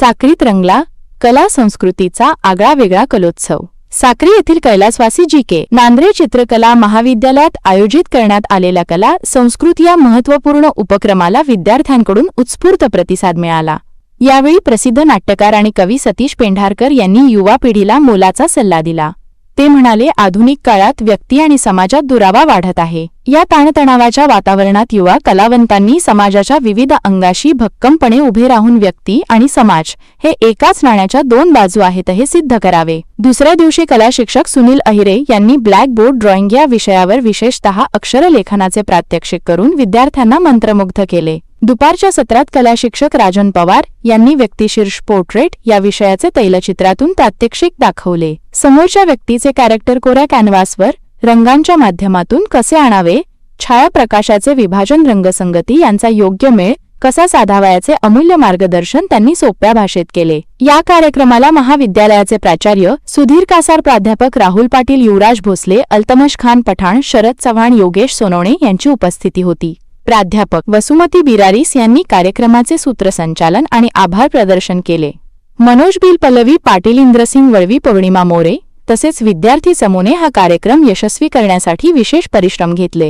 साक्रीत रंगला कला संस्कृतीचा आगळा वेगळा कलोत्सव. साक्री येथील कैलासवासी जी के. नांद्रे चित्रकला महाविद्यालयात आयोजित करण्यात आलेल्या कला संस्कृत या महत्त्वपूर्ण उपक्रमाला विद्यार्थ्यांकडून उत्स्फूर्त प्रतिसाद मिळाला. यावेळी प्रसिद्ध नाट्यकार आणि कवी सतीश पेंढारकर यांनी युवा पिढीला मोलाचा सल्ला दिला. ते म्हणाले आधुनिक काळात व्यक्ती आणि समाजात दुरावा वाढत आहे. या ताणतणावाच्या वातावरणात युवा कलावंतांनी समाजाच्या विविध अंगाशी भक्कमपणे उभे राहून व्यक्ती आणि समाज हे एकाच नाण्याच्या दोन बाजू आहेत हे सिद्ध करावे. दुसऱ्या दिवशी कला शिक्षक सुनील अहिरे यांनी ब्लॅकबोर्ड ड्रॉइंग या विषयावर विशेषतः अक्षरलेखनाचे प्रात्यक्षिक करून विद्यार्थ्यांना मंत्रमुग्ध केले. दुपारच्या सत्रात कलाशिक्षक राजन पवार यांनी व्यक्तिशीर्ष पोर्ट्रेट या विषयाचे तैलचित्रातून प्रात्यक्षिक दाखवले. समोरच्या व्यक्तीचे कॅरेक्टर कोऱ्या कॅनव्हासवर रंगांच्या माध्यमातून कसे आणावे? छायाप्रकाशाचे विभाजन रंगसंगती यांचा योग्य मेळ कसा साधावयाचे अमूल्य मार्गदर्शन त्यांनी सोप्या भाषेत केले. या कार्यक्रमाला महाविद्यालयाचे प्राचार्य सुधीर कासार प्राध्यापक राहुल पाटील युवराज भोसले अल्तमश खान पठाण शरद चव्हाण योगेश सोनवणे यांची उपस्थिती होती. प्राध्यापक वसुमती बिरारीस यांनी कार्यक्रमाचे सूत्रसंचालन आणि आभार प्रदर्शन केले. मनोज बिल पल्लवी पाटील इंद्रसिंग वळवी पौर्णिमा मोरे तसेच विद्यार्थी समूने हा कार्यक्रम यशस्वी करण्यासाठी विशेष परिश्रम घेतले.